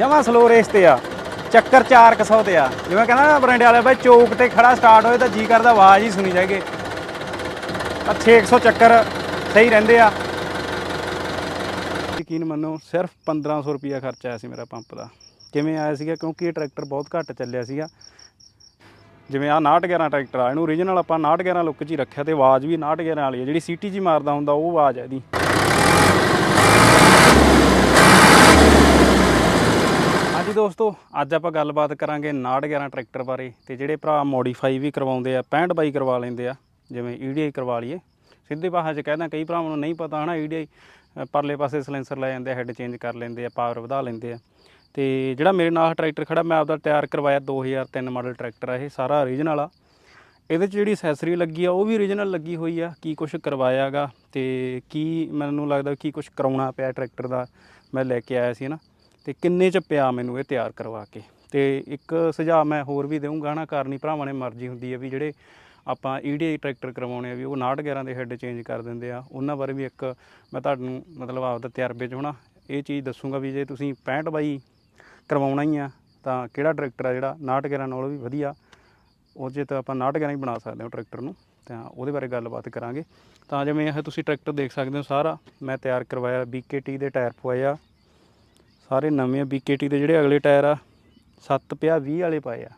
ਜਮਾ slow race ਤੇ ਆ। ਚੱਕਰ 400 ਤੇ ਆ। ਜਿਵੇਂ ਕਹਿੰਦਾ ਨਾ ਬਰਿੰਡੇ ਵਾਲੇ, ਬਾਈ ਚੌਕ ਤੇ ਖੜਾ ਸਟਾਰਟ ਹੋਏ ਤਾਂ ਜੀ ਕਰਦਾ, ਆਵਾਜ਼ ਹੀ ਸੁਣੀ ਜਾਏਗੇ। ਤਾਂ 600 ਚੱਕਰ ਸਹੀ ਰਹਿੰਦੇ ਆ। ਯਕੀਨ ਮੰਨੋ, ਸਿਰਫ 1500 ਰੁਪਿਆ ਖਰਚਾ ਆਇਆ ਸੀ ਮੇਰਾ ਪੰਪ ਦਾ। ਕਿਵੇਂ ਆਇਆ ਸੀਗਾ? ਕਿਉਂਕਿ ਇਹ ਟਰੈਕਟਰ ਬਹੁਤ ਘੱਟ ਚੱਲਿਆ ਸੀਗਾ। ਜਿਵੇਂ ਆ 6911 ਟਰੈਕਟਰ ਆ, ਇਹਨੂੰ ਓਰੀਜਨਲ ਆਪਾਂ 6911 ਲੁੱਕ 'ਚ ਹੀ ਰੱਖਿਆ ਤੇ ਆਵਾਜ਼ ਵੀ 6911 ਵਾਲੀ ਹੈ ਜਿਹੜੀ ਸੀਟੀ 'ਚ ਹੀ ਮਾਰਦਾ ਹੁੰਦਾ, ਉਹ ਆਵਾਜ਼ ਹੈ ਇਹਦੀ। ਜੀ ਦੋਸਤੋ, ਅੱਜ ਆਪਾਂ ਗੱਲਬਾਤ ਕਰਾਂਗੇ 6911 ਟਰੈਕਟਰ ਬਾਰੇ ਤੇ ਜਿਹੜੇ ਭਰਾ ਮੋਡੀਫਾਈ ਵੀ ਕਰਵਾਉਂਦੇ ਆ 65 ਬਾਈ ਕਰਵਾ ਲੈਂਦੇ ਆ, ਜਿਵੇਂ ਈਡੀਆਈ ਕਰਵਾ ਲਈਏ। ਸਿੱਧੇ ਭਾਸ਼ਾ 'ਚ ਕਹਿੰਦਾ ਕਈ ਭਰਾਵਾਂ ਨੂੰ ਨਹੀਂ ਪਤਾ ਹਨਾ ਈਡੀਆਈ ਪਰਲੇ ਪਾਸੇ ਸਲੈਂਸਰ ਲੈ ਜਾਂਦੇ ਆ ਹੈੱਡ ਚੇਂਜ ਕਰ ਲੈਂਦੇ ਆ ਪਾਵਰ ਵਧਾ ਲੈਂਦੇ ਆ। ਤੇ ਜਿਹੜਾ ਮੇਰੇ ਨਾਲ ਟਰੈਕਟਰ ਖੜਾ, ਮੈਂ ਆਪਦਾ ਤਿਆਰ ਕਰਵਾਇਆ 2003 ਮਾਡਲ ਟਰੈਕਟਰ ਆ ਇਹ, ਸਾਰਾ ਓਰੀਜਨਲ ਆ। ਇਹਦੇ 'ਚ ਜਿਹੜੀ ਅਸੈਸਰੀ ਲੱਗੀ ਆ, ਉਹ ਵੀ ਓਰੀਜਨਲ ਲੱਗੀ ਹੋਈ ਆ, ਕੀ ਕੁਝ ਕਰਵਾਇਆਗਾ ਤੇ ਕੀ ਮੈਨੂੰ ਲੱਗਦਾ ਕੀ ਕੁਝ ਕਰਾਉਣਾ ਪਿਆ ਟਰੈਕਟਰ ਦਾ, ਮੈਂ ਲੈ ਕੇ ਆਇਆ ਸੀ ਨਾ ਤੇ ਕਿੰਨੇ ਚ ਪਿਆ ਮੈਨੂੰ ਇਹ ਤਿਆਰ ਕਰਵਾ ਕੇ? ਤੇ ਇੱਕ ਸੁਝਾਅ ਮੈਂ ਹੋਰ ਵੀ ਦੇਵਾਂਗਾ ਨਾ ਕਾਰਨੀ ਭਰਾਵਾਂ ਨੇ ਮਰਜ਼ੀ ਹੁੰਦੀ ਹੈ ਵੀ ਜਿਹੜੇ ਆਪਾਂ ਈਡੀਆਈ ਟਰੈਕਟਰ ਕਰਵਾਉਣੇ ਆ ਵੀ ਉਹ 6911 ਦੇ ਹੈੱਡ ਚੇਂਜ ਕਰ ਦਿੰਦੇ ਆ, ਉਹਨਾਂ ਬਾਰੇ ਵੀ ਇੱਕ ਮੈਂ ਤੁਹਾਨੂੰ ਮਤਲਬ ਆਪਦਾ ਤਜਰਬੇ 'ਚ ਹੋਣਾ ਇਹ ਚੀਜ਼ ਦੱਸੂਗਾ ਵੀ ਜੇ ਤੁਸੀਂ 65 ਬਾਈ ਕਰਵਾਉਣਾ ਹੀ ਆ, ਤਾਂ ਕਿਹੜਾ ਟਰੈਕਟਰ ਆ ਜਿਹੜਾ 6911 ਨਾਲੋਂ ਵੀ ਵਧੀਆ, ਉਹ ਜੇ ਤਾਂ ਆਪਾਂ 6911 ਹੀ ਬਣਾ ਸਕਦੇ ਹਾਂ ਟਰੈਕਟਰ ਨੂੰ, ਤਾਂ ਉਹਦੇ ਬਾਰੇ ਗੱਲਬਾਤ ਕਰਾਂਗੇ। ਤਾਂ ਜਿਵੇਂ ਇਹ ਤੁਸੀਂ ਟਰੈਕਟਰ ਦੇਖ ਸਕਦੇ ਹੋ ਸਾਰਾ, ਮੈਂ ਤਿਆਰ ਕਰਵਾਇਆ BKT ਦੇ ਟਾਇਰ ਪਵਾਏ ਆ ਸਾਰੇ ਨਵੇਂ BKT ਦੇ ਜਿਹੜੇ ਅਗਲੇ ਟਾਇਰ ਆ 7 ਪਿਆ 20 ਵਾਲੇ ਪਾਏ ਆ।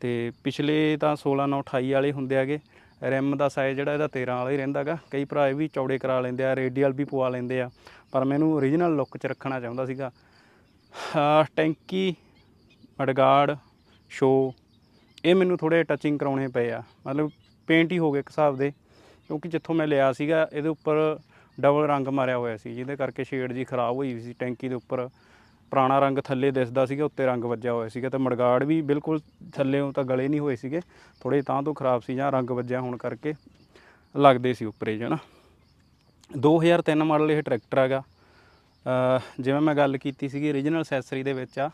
ਤੇ ਪਿਛਲੇ ਤਾਂ 16 9 28 ਵਾਲੇ ਹੁੰਦੇ ਆਗੇ ਰਿਮ ਦਾ ਸਾਈਜ਼ ਜਿਹੜਾ ਇਹਦਾ 13 ਵਾਲਾ ਹੀ ਰਹਿੰਦਾਗਾ ਕਈ ਭਰਾ ਇਹ ਵੀ ਚੌੜੇ ਕਰਾ ਲੈਂਦੇ ਆ ਰੇਡੀਅਲ ਵੀ ਪਵਾ ਲੈਂਦੇ ਆ। ਪਰ ਮੈਨੂੰ ਓਰੀਜਨਲ ਲੁੱਕ 'ਚ ਰੱਖਣਾ ਚਾਹੁੰਦਾ ਸੀਗਾ। ਟੈਂਕੀ ਮਡਗਾਰਡ ਸ਼ੋ ਇਹ ਮੈਨੂੰ ਥੋੜੇ ਟੱਚਿੰਗ ਕਰਾਉਣੇ ਪਏ ਆ। ਮਤਲਬ ਪੇਂਟ ਹੀ ਹੋ ਗਏ ਇੱਕ ਹਿਸਾਬ ਦੇ। ਕਿਉਂਕਿ ਜਿੱਥੋਂ ਮੈਂ ਲਿਆ ਸੀਗਾ, ਇਹਦੇ ਉੱਪਰ ਡਬਲ ਰੰਗ ਮਾਰਿਆ ਹੋਇਆ ਸੀ, ਜਿਹਦੇ ਕਰਕੇ ਸ਼ੇਡ ਜੀ ਖਰਾਬ ਹੋਈ ਸੀ ਟੈਂਕੀ ਦੇ ਉੱਪਰ। ਪੁਰਾਣਾ ਰੰਗ ਥੱਲੇ ਦਿਸਦਾ ਸੀਗਾ, ਉੱਤੇ ਰੰਗ ਵੱਜਿਆ ਹੋਇਆ ਸੀਗਾ ਤੇ ਮੜਗਾੜ ਵੀ ਬਿਲਕੁਲ ਥੱਲੇੋਂ ਤਾਂ ਗਲੇ ਨਹੀਂ ਹੋਏ ਸੀਗੇ ਥੋੜੇ ਤਾਂ ਤੋਂ ਖਰਾਬ ਸੀ ਜਾਂ ਰੰਗ ਵੱਜਿਆ ਹੋਣ ਕਰਕੇ ਲੱਗਦੇ ਸੀ ਉੱਪਰੇ ਜਣਾ 2003 ਮਾਡਲ ਇਹ ਟਰੈਕਟਰ ਹੈਗਾ। ਜਿਵੇਂ ਮੈਂ ਗੱਲ ਕੀਤੀ ਸੀਗੀ origignal ਅਸੈਸਰੀ ਦੇ ਵਿੱਚ ਆ,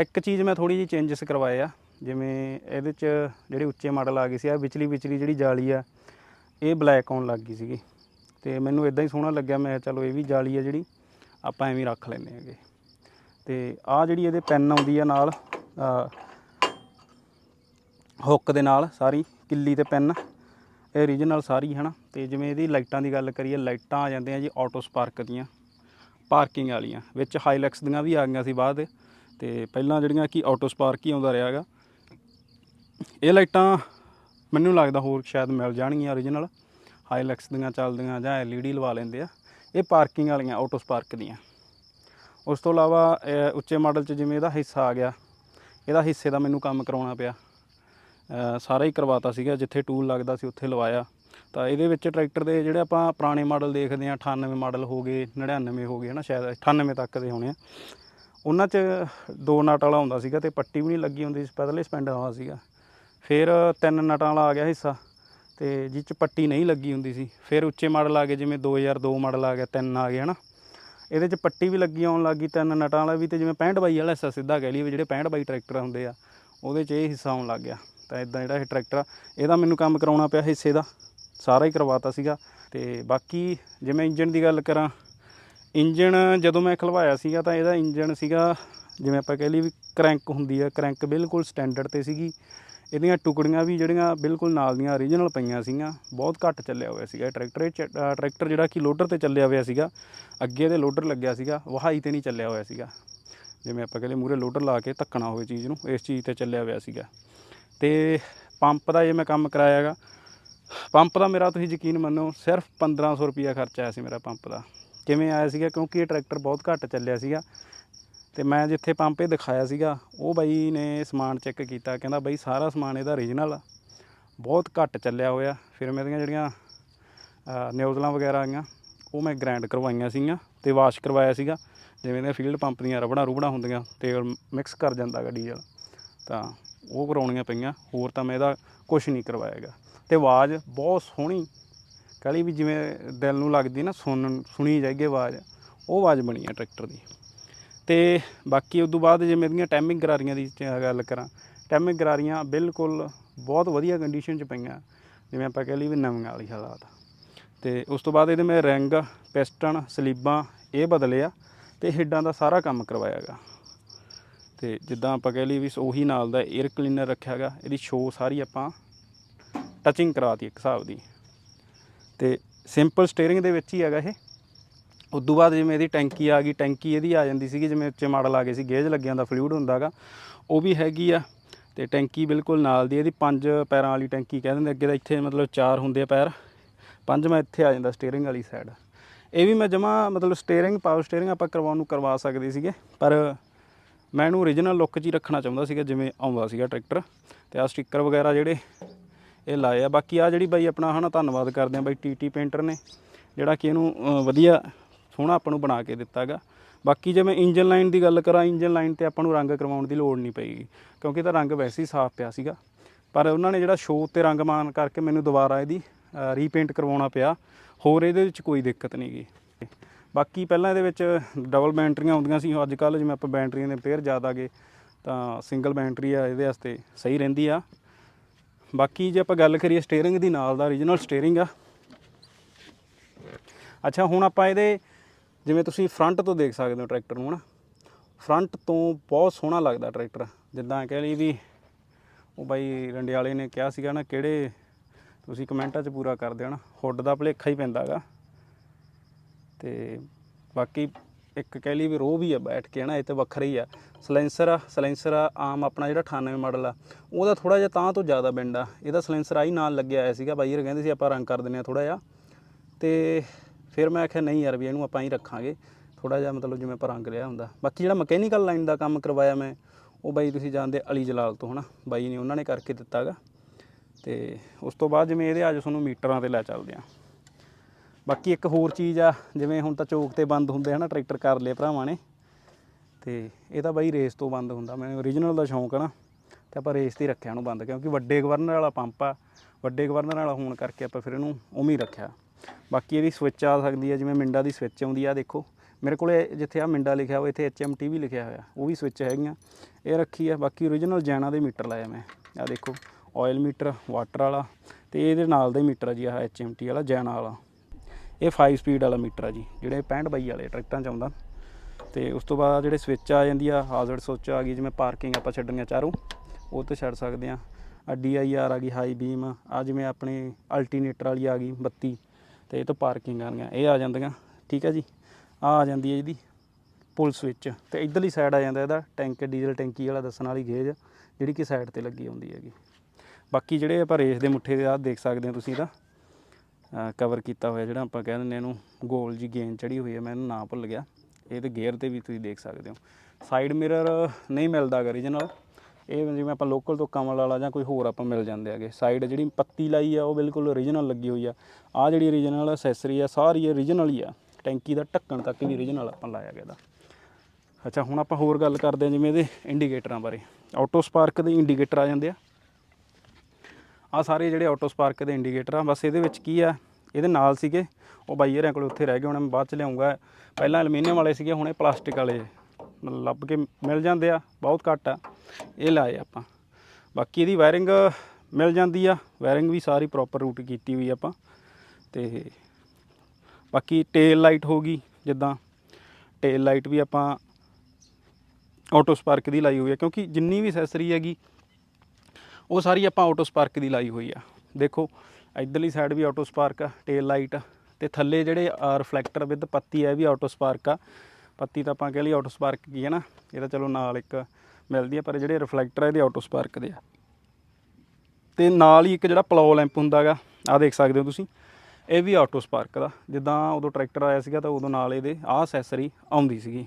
ਇੱਕ ਚੀਜ਼ ਮੈਂ ਥੋੜੀ ਜਿਹੀ ਚੇਂਜਸ ਕਰਵਾਏ ਆ, ਜਿਵੇਂ ਇਹਦੇ ਚ ਜਿਹੜੇ ਉੱਚੇ ਮਾਡਲ ਆ ਗਏ ਸੀ ਆ ਵਿਚਲੀ ਵਿਚਲੀ ਜਿਹੜੀ ਜਾਲੀ ਆ, ਇਹ ਬਲੈਕ ਆਉਣ ਲੱਗ ਗਈ ਸੀਗੀ। ਤੇ ਮੈਨੂੰ ਇਦਾਂ ਹੀ ਸੋਹਣਾ ਲੱਗਿਆ, ਮੈਂ ਚਲੋ ਇਹ ਵੀ ਜਾਲੀ ਆ ਜਿਹੜੀ, ਆਪਾਂ ਐਵੇਂ ਰੱਖ ਲੈਂਦੇ ਹੈਗੇ। ਤੇ ਆ ਜਿਹੜੀ ਇਹਦੇ ਪੈਨ ਆਉਂਦੀ ਆ ਨਾਲ ਹੁੱਕ ਦੇ ਨਾਲ ਸਾਰੀ ਕਿੱਲੀ ਤੇ ਪੈਨ, ਇਹ ਓਰੀਜਨਲ ਸਾਰੀ ਹੈ ਨਾ। ਤੇ ਜਿਵੇਂ ਇਹਦੀ ਲਾਈਟਾਂ ਦੀ ਗੱਲ ਕਰੀਏ, ਲਾਈਟਾਂ ਆ ਜਾਂਦੀਆਂ ਜੀ ਆਟੋ ਸਪਾਰਕ ਦੀਆਂ ਪਾਰਕਿੰਗ ਵਾਲੀਆਂ, ਵਿੱਚ ਹਾਈਲੈਕਸ ਦੀਆਂ ਵੀ ਆ ਗਈਆਂ ਸੀ ਬਾਅਦ। ਤੇ ਪਹਿਲਾਂ ਜਿਹੜੀਆਂ ਕਿ ਆਟੋ ਸਪਾਰਕ ਹੀ ਆਉਂਦਾ ਰਿਹਾ ਰਿਹਾਗਾ ਇਹ ਲਾਈਟਾਂ ਮੈਨੂੰ ਲੱਗਦਾ ਹੋਰ ਸ਼ਾਇਦ ਮਿਲ ਜਾਣਗੀਆਂ ਓਰੀਜਨਲ ਹਾਈਲੈਕਸ ਦੀਆਂ ਚੱਲਦੀਆਂ ਜਾਂ ਐਲਈਡੀ ਲਵਾ ਲੈਂਦੇ ਆ, ਇਹ ਪਾਰਕਿੰਗ ਵਾਲੀਆਂ ਆਟੋ ਸਪਾਰਕ ਦੀਆਂ। ਉਸ ਤੋਂ ਇਲਾਵਾ ਉੱਚੇ ਮਾਡਲ 'ਚ ਜਿਵੇਂ ਇਹਦਾ ਹਿੱਸਾ ਆ ਗਿਆ, ਇਹਦਾ ਹਿੱਸੇ ਦਾ ਮੈਨੂੰ ਕੰਮ ਕਰਾਉਣਾ ਪਿਆ। ਸਾਰਾ ਹੀ ਕਰਵਾਤਾ ਸੀਗਾ, ਜਿੱਥੇ ਟੂਲ ਲੱਗਦਾ ਸੀ ਉੱਥੇ ਲਵਾਇਆ। ਤਾਂ ਇਹਦੇ ਵਿੱਚ ਟਰੈਕਟਰ ਦੇ ਜਿਹੜੇ ਆਪਾਂ ਪੁਰਾਣੇ ਮਾਡਲ ਦੇਖਦੇ ਆ 98 ਮਾਡਲ ਹੋ ਗਏ 99 ਹੋ ਗਏ, ਹਨਾ, ਸ਼ਾਇਦ 98 ਤੱਕ ਦੇ ਹੋਣੇ ਆ। ਉਹਨਾਂ 'ਚ ਦੋ ਨਟ ਵਾਲਾ ਹੁੰਦਾ ਸੀਗਾ ਤੇ ਪੱਟੀ ਵੀ ਨਹੀਂ ਲੱਗੀ ਹੁੰਦੀ ਸੀ ਪਹਿਲੇ ਸਪੈਂਡ ਆਉਂਦਾ ਸੀਗਾ। ਫਿਰ ਤਿੰਨ ਨਟਾਂ ਵਾਲਾ ਆ ਗਿਆ ਹਿੱਸਾ। ਤੇ ਜਿਸ 'ਚ ਪੱਟੀ ਨਹੀਂ ਲੱਗੀ ਹੁੰਦੀ ਸੀ, ਫਿਰ ਉੱਚੇ ਮਾਡਲ ਆ ਗਏ, ਜਿਵੇਂ 2002 ਮਾਡਲ ਆ ਗਿਆ, ਤਿੰਨ ਆ ਗਏ, ਹਨਾ। ਇਹਦੇ 'ਚ ਪੱਟੀ ਵੀ ਲੱਗੀ ਆਉਣ ਲੱਗੀ ਤਿੰਨ ਨਟਾਂ ਵਾਲਾ ਵੀ, ਤੇ ਜਿਵੇਂ 65 ਬਾਈ ਵਾਲਾ ਹਿੱਸਾ ਸਿੱਧਾ ਕਹਿ ਲਈਏ ਵੀ ਜਿਹੜੇ 65 ਬਾਈ ਟਰੈਕਟਰ ਹੁੰਦੇ ਆ, ਉਹਦੇ 'ਚ ਇਹ ਹਿੱਸਾ ਆਉਣ ਲੱਗ ਗਿਆ। ਤਾਂ ਇਦਾਂ ਜਿਹੜਾ ਇਹ ਟਰੈਕਟਰ ਆ, ਇਹਦਾ ਮੈਨੂੰ ਕੰਮ ਕਰਾਉਣਾ ਪਿਆ ਹਿੱਸੇ ਦਾ, ਸਾਰਾ ਹੀ ਕਰਵਾਤਾ ਸੀਗਾ। ਤੇ ਬਾਕੀ ਜਿਵੇਂ ਇੰਜਨ ਦੀ ਗੱਲ ਕਰਾਂ ਇੰਜਨ ਜਦੋਂ ਮੈਂ ਖਲਵਾਇਆ ਸੀਗਾ, ਤਾਂ ਇਹਦਾ ਇੰਜਨ ਸੀਗਾ, ਜਿਵੇਂ ਆਪਾਂ ਕਹਿ ਲਈ ਵੀ ਕ੍ਰੈਂਕ ਹੁੰਦੀ ਆ, ਕ੍ਰੈਂਕ ਬਿਲਕੁਲ ਸਟੈਂਡਰਡ ਤੇ ਸੀਗੀ। ਇਹਦੀਆਂ ਟੁਕੜੀਆਂ ਵੀ ਜਿਹੜੀਆਂ ਬਿਲਕੁਲ ਨਾਲ ਦੀਆਂ ਓਰੀਜਨਲ ਪਈਆਂ ਸੀਗੀਆਂ, ਬਹੁਤ ਘੱਟ ਚੱਲਿਆ ਹੋਇਆ ਸੀਗਾ। ਇਹ ਟਰੈਕਟਰ ਇਹ ਚ- ਟਰੈਕਟਰ ਜਿਹੜਾ ਕਿ ਲੋਡਰ ਤੇ ਚੱਲਿਆ ਹੋਇਆ ਸੀਗਾ, ਅੱਗੇ ਦੇ ਲੋਡਰ ਲੱਗਿਆ ਸੀਗਾ, ਵਹਾਈ ਤੇ ਨਹੀਂ ਚੱਲਿਆ ਹੋਇਆ ਸੀਗਾ। ਜਿਵੇਂ ਆਪਾਂ ਕਹਿੰਦੇ ਮੂਰੇ ਲੋਡਰ ਲਾ ਕੇ ਧੱਕਣਾ ਹੋਵੇ ਚੀਜ਼ ਨੂੰ, ਇਸ ਚੀਜ਼ ਤੇ ਚੱਲਿਆ ਹੋਇਆ ਸੀਗਾ। ਤੇ ਪੰਪ ਦਾ ਜੇ ਮੈਂ ਕੰਮ ਕਰਾਇਆ ਹੈਗਾ ਪੰਪ ਦਾ ਮੇਰਾ ਤੁਸੀਂ ਯਕੀਨ ਮੰਨੋ, ਸਿਰਫ 1500 ਰੁਪਿਆ ਖਰਚਾ ਆਇਆ ਸੀ ਮੇਰਾ ਪੰਪ ਦਾ। ਕਿਵੇਂ ਆਇਆ ਸੀਗਾ? ਕਿਉਂਕਿ ਇਹ ਟਰੈਕਟਰ ਬਹੁਤ ਘੱਟ ਚੱਲਿਆ ਸੀਗਾ। ਤੇ ਮੈਂ ਜਿੱਥੇ ਪੰਪ ਇਹ ਦਿਖਾਇਆ ਸੀਗਾ, ਉਹ ਬਾਈ ਨੇ ਸਮਾਨ ਚੈੱਕ ਕੀਤਾ, ਕਹਿੰਦਾ ਬਾਈ ਸਾਰਾ ਸਮਾਨ ਇਹਦਾ ਓਰੀਜਨਲ ਆ। ਬਹੁਤ ਘੱਟ ਚੱਲਿਆ ਹੋਇਆ। ਫਿਰ ਮੇਰੀਆਂ ਜਿਹੜੀਆਂ ਨਿਊਜ਼ਲਾਂ ਵਗੈਰਾ ਆਈਆਂ, ਉਹ ਮੈਂ ਗ੍ਰਾਈਂਡ ਕਰਵਾਈਆਂ ਸੀਗੀਆਂ ਤੇ ਵਾਸ਼ ਕਰਵਾਇਆ ਸੀਗਾ। ਜਿਵੇਂ ਦੇ ਫੀਲਡ ਪੰਪ ਦੀਆਂ ਰਬੜਾਂ ਰੂਬੜਾਂ ਹੁੰਦੀਆਂ ਤੇਲ ਮਿਕਸ ਕਰ ਜਾਂਦਾ ਗਾ ਡੀਜ਼ਲ ਤਾਂ ਉਹ ਕਰਾਉਣੀਆਂ ਪਈਆਂ, ਹੋਰ ਤਾਂ ਮੈਂ ਇਹਦਾ ਕੁਝ ਨਹੀਂ ਕਰਵਾਇਆਗਾ ਤੇ ਆਵਾਜ਼ ਬਹੁਤ ਸੋਹਣੀ ਕਹਲੀ ਵੀ ਜਿਵੇਂ ਦਿਲ ਨੂੰ ਲੱਗਦੀ ਨਾ ਸੁਣਨ ਸੁਣੀ ਜਾਏਗੀ ਆਵਾਜ਼, ਉਹ ਆਵਾਜ਼ ਬਣੀ ਆ ਟਰੈਕਟਰ ਦੀ। ਤੇ ਬਾਕੀ ਉਸ ਤੋਂ ਬਾਅਦ ਜੇ ਮੇਰੀਆਂ ਟਾਈਮਿੰਗ ਗਰਾਰੀਆਂ ਦੀ ਚ- ਗੱਲ ਕਰਾਂ ਟਾਈਮਿੰਗ ਗਰਾਰੀਆਂ ਬਿਲਕੁਲ ਬਹੁਤ ਵਧੀਆ ਕੰਡੀਸ਼ਨ 'ਚ ਪਈਆਂ, ਜਿਵੇਂ ਆਪਾਂ ਕਹਿ ਲਈ ਵੀ ਨਵੀਆਂ ਵਾਲੀ ਹਾਲਾਤ। ਤੇ ਉਸ ਤੋਂ ਬਾਅਦ ਇਹਦੇ ਮੈਂ ਰਿੰਗ, ਪਿਸਟਨ, ਸਲੀਬਾਂ ਇਹ ਬਦਲੇ ਆ ਤੇ ਹੈਡਾਂ ਦਾ ਸਾਰਾ ਕੰਮ ਕਰਵਾਇਆਗਾ ਤੇ ਜਿੱਦਾਂ ਆਪਾਂ ਕਹਿ ਲਈ ਵੀ ਉਹੀ ਨਾਲ ਦਾ 에ਅਰ ਕਲੀਨਰ ਰੱਖਿਆਗਾ ਇਹਦੀ ਸ਼ੋ ਸਾਰੀ ਆਪਾਂ ਟੱਚਿੰਗ ਕਰਾਤੀ ਇੱਕ ਹਿਸਾਬ ਦੀ। ਤੇ ਸਿੰਪਲ ਸਟੀਅਰਿੰਗ ਦੇ ਵਿੱਚ ਹੀ ਹੈਗਾ ਇਹ। ਉਦੋਂ ਬਾਅਦ ਜਿਵੇਂ ਇਹਦੀ ਟੈਂਕੀ ਆ ਗਈ, ਟੈਂਕੀ ਇਹਦੀ ਆ ਜਾਂਦੀ ਸੀਗੀ, ਜਿਵੇਂ ਉੱਚੇ ਮਾਡਲ ਆ ਗਏ ਸੀ, ਗੇਜ ਲੱਗਿਆ ਹੁੰਦਾ ਫਲੂਇਡ ਹੁੰਦਾਗਾ, ਉਹ ਵੀ ਹੈਗੀ ਆ ਤੇ ਟੈਂਕੀ ਬਿਲਕੁਲ ਨਾਲ ਦੀ, ਇਹਦੀ ਪੰਜ ਪੈਰਾਂ ਵਾਲੀ ਟੈਂਕੀ ਕਹਿ ਦਿੰਦੇ, ਅੱਗੇ ਤਾਂ ਇੱਥੇ ਮਤਲਬ ਚਾਰ ਹੁੰਦੇ ਆ ਪੈਰ ਪੰਜਵਾਂ ਇੱਥੇ ਆ ਜਾਂਦਾ ਸਟੀਅਰਿੰਗ ਵਾਲੀ ਸਾਈਡ ਇਹ ਵੀ ਮੈਂ ਜਮਾ ਮਤਲਬ ਸਟੀਅਰਿੰਗ ਪਾਵਰ ਸਟੀਅਰਿੰਗ ਆਪਾਂ ਕਰਵਾਉਣ ਨੂੰ ਕਰਵਾ ਸਕਦੇ ਸੀਗੇ, ਪਰ ਮੈਂ ਇਹਨੂੰ origignal ਲੁੱਕ 'ਚ ਹੀ ਰੱਖਣਾ ਚਾਹੁੰਦਾ ਸੀਗਾ, ਜਿਵੇਂ ਆਉਂਦਾ ਸੀਗਾ ਟਰੈਕਟਰ ਤੇ ਆ ਸਟicker ਵਗੈਰਾ ਜਿਹੜੇ ਇਹ ਲਾਏ ਆ। ਬਾਕੀ ਆ ਜਿਹੜੀ ਬਾਈ ਆਪਣਾ ਹਨਾ, ਧੰਨਵਾਦ ਕਰਦੇ ਆ ਬਾਈ ਟੀਟੀ ਪੇਂਟਰ ਨੇ, ਜਿਹੜਾ ਕਿ ਇਹਨੂੰ ਵਧੀਆ ਸੋਹਣਾ ਆਪਾਂ ਨੂੰ ਬਣਾ ਕੇ ਦਿੱਤਾਗਾ। ਬਾਕੀ ਜੇ ਮੈਂ ਇੰਜਨ ਲਾਈਨ ਦੀ ਗੱਲ ਕਰਾਂ, ਇੰਜਨ ਲਾਈਨ ਤੇ ਆਪਾਂ ਨੂੰ ਰੰਗ ਕਰਵਾਉਣ ਦੀ ਲੋੜ ਨਹੀਂ ਪਈਗੀ ਕਿਉਂਕਿ ਇਹਦਾ ਰੰਗ ਵੈਸੇ ਹੀ ਸਾਫ਼ ਪਿਆ ਸੀਗਾ। ਪਰ ਉਹਨਾਂ ਨੇ ਜਿਹੜਾ ਸ਼ੋਅ ਤੇ ਰੰਗ ਮਾਨ ਕਰਕੇ ਮੈਨੂੰ ਦੁਬਾਰਾ ਇਹਦੀ ਰੀਪੇਂਟ ਕਰਵਾਉਣਾ ਪਿਆ, ਹੋਰ ਇਹਦੇ ਵਿੱਚ ਕੋਈ ਦਿੱਕਤ ਨਹੀਂ ਗਈ ਬਾਕੀ ਪਹਿਲਾਂ ਇਹਦੇ ਵਿੱਚ ਡਬਲ ਬੈਟਰੀਆਂ ਆਉਂਦੀਆਂ ਸੀ ਅੱਜ ਕੱਲ੍ਹ ਜਿਵੇਂ ਆਪਾਂ ਬੈਟਰੀਆਂ ਦੇ ਰਿਪੇਅਰ ਜ਼ਿਆਦਾ ਗਏ ਤਾਂ ਸਿੰਗਲ ਬੈਟਰੀ ਆ, ਇਹਦੇ ਵਾਸਤੇ ਸਹੀ ਰਹਿੰਦੀ ਆ। ਬਾਕੀ ਜੇ ਆਪਾਂ ਗੱਲ ਕਰੀਏ ਸਟੀਅਰਿੰਗ ਦੀ, ਨਾਲ ਦਾ origignal ਸਟੀਅਰਿੰਗ ਆ। ਅੱਛਾ, ਹੁਣ ਆਪਾਂ ਇਹਦੇ ਜਿਵੇਂ ਤੁਸੀਂ ਫਰੰਟ ਤੋਂ ਦੇਖ ਸਕਦੇ ਹੋ ਟਰੈਕਟਰ ਨੂੰ ਹਨਾ। ਫਰੰਟ ਤੋਂ ਬਹੁਤ ਸੋਹਣਾ ਲੱਗਦਾ ਟਰੈਕਟਰ ਜਿੱਦਾਂ ਕਹਿ ਲਈ ਵੀ ਉਹ ਬਾਈ ਰੰਡਿਆਲੇ ਨੇ ਕਿਹਾ ਸੀਗਾ ਨਾ, ਕਿਹੜੇ ਤੁਸੀਂ ਕਮੈਂਟਾਂ 'ਚ ਪੂਰਾ ਕਰ ਦੇਣਾ ਹੁੱਡ ਦਾ ਭਲੇਖਾ ਹੀ ਪੈਂਦਾਗਾ ਤੇ ਬਾਕੀ ਇੱਕ ਕਹਿ ਲਈ ਵੀ ਰੋ ਵੀ ਆ ਬੈਠ ਕੇ ਨਾ ਇਹ ਤੇ ਵੱਖਰਾ ਹੀ ਆ। ਸਲੈਂਸਰ ਆ ਸਲੈਂਸਰ ਆ ਆਮ ਆਪਣਾ ਜਿਹੜਾ 98 ਮਾਡਲ ਆ, ਉਹਦਾ ਥੋੜਾ ਜਿਹਾ ਤਾਂ ਤੋਂ ਜ਼ਿਆਦਾ ਬਿੰਡ ਆ। ਇਹਦਾ ਸਲੈਂਸਰ ਆਈ ਨਾਲ ਲੱਗਿਆ ਆਇਆ ਸੀਗਾ, ਬਾਈ ਇਹ ਕਹਿੰਦੇ ਸੀ ਆਪਾਂ ਰੰਗ ਕਰ ਦਿੰਦੇ ਆ ਥੋੜਾ ਜਿਹਾ। ਤੇ ਫਿਰ ਮੈਂ ਆਖਿਆ, ਨਹੀਂ ਯਾਰ ਵੀ ਇਹਨੂੰ ਆਪਾਂ ਹੀ ਰੱਖਾਂਗੇ। ਥੋੜਾ ਜਿਹਾ ਮਤਲਬ ਜਿਵੇਂ ਆਪਾਂ ਰੰਗ ਲਿਆ ਹੁੰਦਾ। ਬਾਕੀ ਜਿਹੜਾ ਮਕੈਨੀਕਲ ਲਾਈਨ ਦਾ ਕੰਮ ਕਰਵਾਇਆ ਮੈਂ, ਉਹ ਬਾਈ ਤੁਸੀਂ ਜਾਣਦੇ ਅਲੀ ਜਲਾਲ ਤੋਂ ਹਨਾ। ਬਾਈ ਨੇ ਉਹਨਾਂ ਨੇ ਕਰਕੇ ਦਿੱਤਾਗਾ। ਤੇ ਉਸ ਤੋਂ ਬਾਅਦ ਜਿਵੇਂ ਇਹਦੇ ਅੱਜ ਤੁਹਾਨੂੰ ਮੀਟਰਾਂ ਤੇ ਲੈ ਚੱਲਦੇ ਆ ਬਾਕੀ ਇੱਕ ਹੋਰ ਚੀਜ਼ ਆ, ਜਿਵੇਂ ਹੁਣ ਤਾਂ ਚੌਕ ਤੇ ਬੰਦ ਹੁੰਦੇ ਹਨਾ, ਟਰੈਕਟਰ ਕਰ ਲਏ ਭਰਾਵਾਂ ਨੇ। ਤੇ ਇਹ ਤਾਂ ਬਾਈ ਰੇਸ ਤੋਂ ਬੰਦ ਹੁੰਦਾ। ਮੈਨੂੰ origignal ਦਾ ਸ਼ੌਂਕ ਹੈ ਨਾ, ਤੇ ਆਪਾਂ ਰੇਸ ਤੇ ਹੀ ਰੱਖਿਆ ਉਹਨੂੰ ਬੰਦ, ਕਿਉਂਕਿ ਵੱਡੇ ਗਵਰਨਰ ਵਾਲਾ ਪੰਪ ਆ। ਵੱਡੇ ਗਵਰਨਰ ਵਾਲਾ ਹੋਣ ਕਰਕੇ ਆਪਾਂ ਫਿਰ ਇਹਨੂੰ ਉਵੇਂ ਹੀ ਰੱਖਿਆ। ਬਾਕੀ ਇਹਦੀ ਸਵਿਚ ਆ ਸਕਦੀ ਹੈ, ਜਿਵੇਂ ਮਿੰਡਾ ਦੀ ਸਵਿਚ ਆਉਂਦੀ ਆ ਦੇਖੋ। ਮੇਰੇ ਕੋਲੇ ਜਿੱਥੇ ਆ ਮਿੰਡਾ ਲਿਖਿਆ ਹੋਇਆ, ਇੱਥੇ HMT ਵੀ ਲਿਖਿਆ ਹੋਇਆ, ਉਹ ਵੀ ਸਵਿਚ ਹੈਗੀਆਂ। ਇਹ ਰੱਖੀ ਆ, ਬਾਕੀ origignal ਜੈਨਾ ਦੇ ਮੀਟਰ ਲਾਇਆ ਮੈਂ। ਆ ਦੇਖੋ ਆਇਲ ਮੀਟਰ ਵਾਟਰ ਵਾਲਾ, ਤੇ ਇਹਦੇ ਨਾਲ ਦਾ ਹੀ ਮੀਟਰ ਆ ਜੀ ਆ HMT ਵਾਲਾ, ਜੈਨਾ ਵਾਲਾ। ਇਹ 5 ਸਪੀਡ ਵਾਲਾ ਮੀਟਰ ਆ ਜੀ, ਜਿਹੜੇ 65 ਬਾਈ ਵਾਲੇ ਟਰੈਕਟਰਾਂ 'ਚ ਆਉਂਦਾ। ਤੇ ਉਸ ਤੋਂ ਬਾਅਦ ਜਿਹੜੇ ਸਵਿਚ ਆ ਜਾਂਦੀ ਆ ਹਾਜ਼ਰਡ ਸੁੱਚ ਆ ਗਈ, ਜਿਵੇਂ ਪਾਰਕਿੰਗ ਆਪਾਂ ਛੱਡਣੀਆਂ ਚਾਰੋਂ, ਉਹ ਤੇ ਛੱਡ ਸਕਦੇ ਆ। ਆ DIR ਆ ਗਈ ਹਾਈ ਬੀਮ ਆ ਜਿਵੇਂ ਆਪਣੇ ਅਲਟਰਨੇਟਰ ਵਾਲੀ ਆ ਗਈ, ਬੱਤੀ। ਤੇ ਇਹ ਤੋਂ ਪਾਰਕਿੰਗ ਆ ਗਈਆਂ ਇਹ ਆ ਜਾਂਦੀਆਂ, ਠੀਕ ਹੈ ਜੀ? ਆ ਆ ਜਾਂਦੀ ਹੈ ਇਹਦੀ ਪੁਲ ਸਵਿਚ ਤੇ ਇਧਰਲੀ ਸਾਈਡ ਆ ਜਾਂਦਾ ਇਹਦਾ ਟੈਂਕ ਡੀਜ਼ਲ ਟੈਂਕੀ ਵਾਲਾ ਦੱਸਣ ਵਾਲੀ ਗੇਜ ਜਿਹੜੀ ਕਿ ਸਾਈਡ ਤੇ ਲੱਗੀ ਹੁੰਦੀ ਹੈਗੀ। ਬਾਕੀ ਜਿਹੜੇ ਆਪਾਂ ਰੇਸ ਦੇ ਮੁੱਠੇ ਦੇ ਆ ਦੇਖ ਸਕਦੇ ਹੋ ਤੁਸੀਂ ਇਹਦਾ ਕਵਰ ਕੀਤਾ ਹੋਇਆ ਜਿਹੜਾ ਆਪਾਂ ਕਹਿ ਦਿੰਦੇ ਇਹਨੂੰ ਗੋਲ ਜੀ ਗੇਂਦ ਚੜੀ ਹੋਈ ਹੈ, ਮੈਂ ਇਹਨੂੰ ਨਾਂ ਭੁੱਲ ਗਿਆ। ਇਹ ਤੇ ਗੇਅਰ ਤੇ ਵੀ ਤੁਸੀਂ ਦੇਖ ਸਕਦੇ ਹੋ। ਸਾਈਡ ਮਿਰਰ ਨਹੀਂ ਮਿਲਦਾ ਗਾ original ਇਹ ਜਿਵੇਂ ਆਪਾਂ ਲੋਕਲ ਤੋਂ ਕਮਲ ਵਾਲਾ ਜਾਂ ਕੋਈ ਹੋਰ ਆਪਾਂ ਮਿਲ ਜਾਂਦੇ ਹੈਗੇ। ਸਾਈਡ ਜਿਹੜੀ ਪੱਤੀ ਲਾਈ ਆ, ਉਹ ਬਿਲਕੁਲ ਓਰੀਜਨਲ ਲੱਗੀ ਹੋਈ ਆ। ਆ ਜਿਹੜੀ origignal ਅਸੈਸਰੀ ਆ, ਸਾਰੀ origignal ਹੀ ਆ। ਟੈਂਕੀ ਦਾ ਢੱਕਣ ਤੱਕ ਵੀ origignal ਆਪਾਂ ਲਾਇਆ ਗਿਆ ਦਾ ਅੱਛਾ, ਹੁਣ ਆਪਾਂ ਹੋਰ ਗੱਲ ਕਰਦੇ ਹਾਂ ਜਿਵੇਂ ਇਹਦੇ ਇੰਡੀਕੇਟਰਾਂ ਬਾਰੇ। ਆਟੋ ਸਪਾਰਕ ਦੇ ਇੰਡੀਕੇਟਰ ਆ ਜਾਂਦੇ ਆ। ਆ ਸਾਰੇ ਜਿਹੜੇ ਆਟੋ ਸਪਾਰਕ ਦੇ ਇੰਡੀਕੇਟਰ ਆ। ਬਸ ਇਹਦੇ ਵਿੱਚ ਕੀ ਆ? ਇਹਦੇ ਨਾਲ ਸੀਗੇ। ਉਹ ਬਾਈ ਹਰਿਆਂ ਕੋਲ ਉੱਥੇ ਰਹਿ ਗਏ, ਹੁਣ ਮੈਂ ਬਾਅਦ ਚ ਲਿਆਉਂਗਾ। ਪਹਿਲਾਂ ਐਲੂਮੀਨੀਅਮ ਵਾਲੇ ਸੀਗੇ, ਹੁਣ ਇਹ ਪਲਾਸਟਿਕ ਵਾਲੇ। ਮਤਲਬ ਲੱਭ ਕੇ ਮਿਲ ਜਾਂਦੇ ਆ, ਬਹੁਤ ਘੱਟ ਆ। ਇਹ ਲਾਏ ਆਪਾਂ। ਬਾਕੀ ਇਹਦੀ ਵਾਇਰਿੰਗ ਮਿਲ ਜਾਂਦੀ ਆ। ਵਾਇਰਿੰਗ ਵੀ ਸਾਰੀ ਪ੍ਰੋਪਰ ਰੂਟ ਕੀਤੀ ਹੋਈ ਆਪਾਂ। ਤੇ ਬਾਕੀ ਟੇਲ ਲਾਈਟ ਹੋ ਗਈ, ਜਿੱਦਾਂ ਟੇਲ ਲਾਈਟ ਵੀ ਆਪਾਂ ਆਟੋ ਸਪਾਰਕ ਦੀ ਲਾਈ ਹੋਈ ਆ। ਕਿਉਂਕਿ ਜਿੰਨੀ ਵੀ ਐਕਸੈਸਰੀ ਹੈਗੀ, ਉਹ ਸਾਰੀ ਆਪਾਂ ਆਟੋ ਸਪਾਰਕ ਦੀ ਲਾਈ ਹੋਈ ਆ। ਦੇਖੋ, ਇਧਰਲੀ ਸਾਈਡ ਵੀ ਆਟੋ ਸਪਾਰਕ ਆ ਟੇਲ ਲਾਈਟ ਤੇ ਥੱਲੇ ਜਿਹੜੇ ਰਿਫਲੈਕਟਰ ਵਿਦ ਪੱਤੀ ਹੈ ਵੀ ਆਟੋ ਸਪਾਰਕ ਆ। ਪੱਤੀ ਤਾਂ ਆਪਾਂ ਕਹਿ ਲਈ ਆਟੋ ਸਪਾਰਕ ਕੀ ਹੈ ਨਾ? ਇਹਦਾ ਚਲੋ ਨਾਲ ਇੱਕ ਮਿਲਦੀ ਆ, ਪਰ ਜਿਹੜੇ ਰਿਫਲੈਕਟਰ ਆ, ਇਹਦੇ ਆਟੋ ਸਪਾਰਕ ਦੇ ਆ। ਤੇ ਨਾਲ ਹੀ ਇੱਕ ਜਿਹੜਾ ਪਲੋ ਲੈਂਪ ਹੁੰਦਾਗਾ ਆ ਦੇਖ ਸਕਦੇ ਹੋ ਤੁਸੀਂ, ਇਹ ਵੀ ਆਟੋ ਸਪਾਰਕ ਦਾ। ਜਿੱਦਾਂ ਉਦੋਂ ਟਰੈਕਟਰ ਆਇਆ ਸੀਗਾ, ਤਾਂ ਉਦੋਂ ਨਾਲ ਇਹਦੇ ਆਹ ਅਸੈਸਰੀ ਆਉਂਦੀ ਸੀਗੀ।